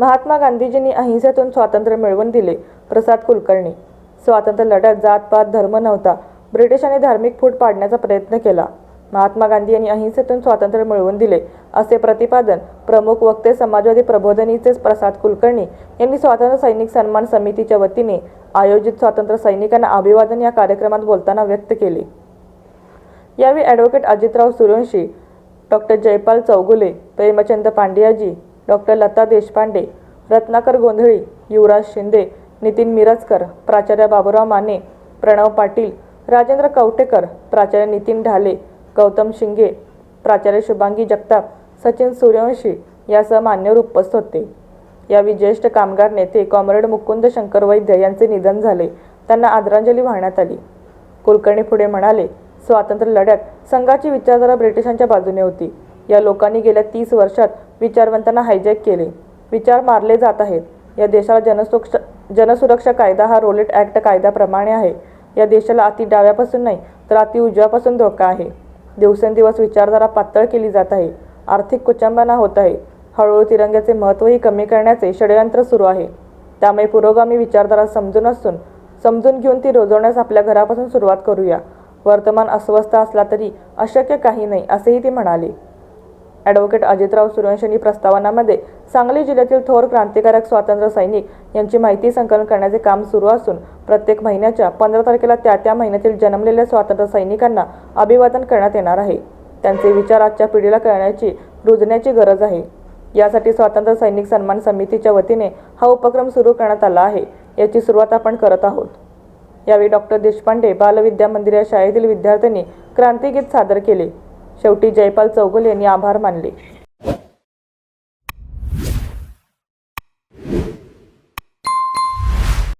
महात्मा गांधीजींनी अहिंसेतून स्वातंत्र्य मिळवून दिले प्रसाद कुलकर्णी. स्वातंत्र्य लढ्यात जातपात धर्म नव्हता. ब्रिटिशांनी धार्मिक फूट पाडण्याचा प्रयत्न केला. महात्मा गांधी यांनी अहिंसेतून स्वातंत्र्य मिळवून दिले असे प्रतिपादन प्रमुख वक्ते समाजवादी प्रबोधनीचे प्रसाद कुलकर्णी यांनी स्वातंत्र्य सैनिक सन्मान समितीच्या वतीने आयोजित स्वातंत्र्य सैनिकांना अभिवादन या कार्यक्रमात बोलताना व्यक्त केले. यावेळी advocate Ajitrao Suryavanshi doctor Jaipal Chougule Premchand Pandiyaji doctor Lata Deshpande Ratnakar Gondhali Yuvraj Shinde Nitin Mirajkar प्राचार्य बाबुराव माने प्रणव पाटील राजेंद्र कवटेकर प्राचार्य नितीन ढाले गौतम शिंगे प्राचार्य शुभांगी जगताप सचिन सूर्यवंशी यासह मान्यवर उपस्थित होते. यावेळी ज्येष्ठ कामगार नेते कॉम्रेड मुकुंद शंकर वैद्य यांचे निधन झाले. त्यांना आदरांजली वाहण्यात आली. कुलकर्णी पुढे म्हणाले स्वातंत्र्य लढ्यात संघाची विचारधारा ब्रिटिशांच्या बाजूने होती. या लोकांनी गेल्या तीस वर्षात विचारवंतांना हायजॅक केले. विचार मारले जात आहेत. या देशाला जनसुरक्षा जनसुरक्षा कायदा हा रोलेट ॲक्ट कायद्याप्रमाणे आहे. या देशाला अति डाव्यापासून नाही तर अति उजव्यापासून धोका आहे. दिवसेंदिवस विचारधारा पातळ केली जात आहे. आर्थिक कुचंबना होत आहे. हळूहळू तिरंग्याचे महत्त्वही कमी करण्याचे षडयंत्र सुरू आहे. त्यामुळे पुरोगामी विचारधारा समजून असून समजून घेऊन ती रुजवण्यास आपल्या घरापासून सुरुवात करूया. वर्तमान अस्वस्थ असला तरी अशक्य काही नाही असेही ते म्हणाले. ॲडव्होकेट अजितराव सूर्यवंशी यांनी प्रस्तावनामध्ये सांगली जिल्ह्यातील थोर क्रांतिकारक स्वातंत्र्य सैनिक यांची माहिती संकलन करण्याचे काम सुरू असून प्रत्येक महिन्याच्या पंधरा तारखेला त्या त्या महिन्यातील जन्मलेल्या स्वातंत्र्य सैनिकांना अभिवादन करण्यात येणार आहे. त्यांचे विचार आजच्या पिढीला कळण्याची रुजण्याची गरज आहे. यासाठी स्वातंत्र्य सैनिक सन्मान समितीच्या वतीने हा उपक्रम सुरू करण्यात आला आहे. याची सुरुवात आपण करत आहोत. यावेळी डॉक्टर देशपांडे बालविद्या मंदिर या शाळेतील विद्यार्थ्यांनी क्रांतिगीत सादर केले. शेवटी जयपाल चौगुले यांनी आभार मानले.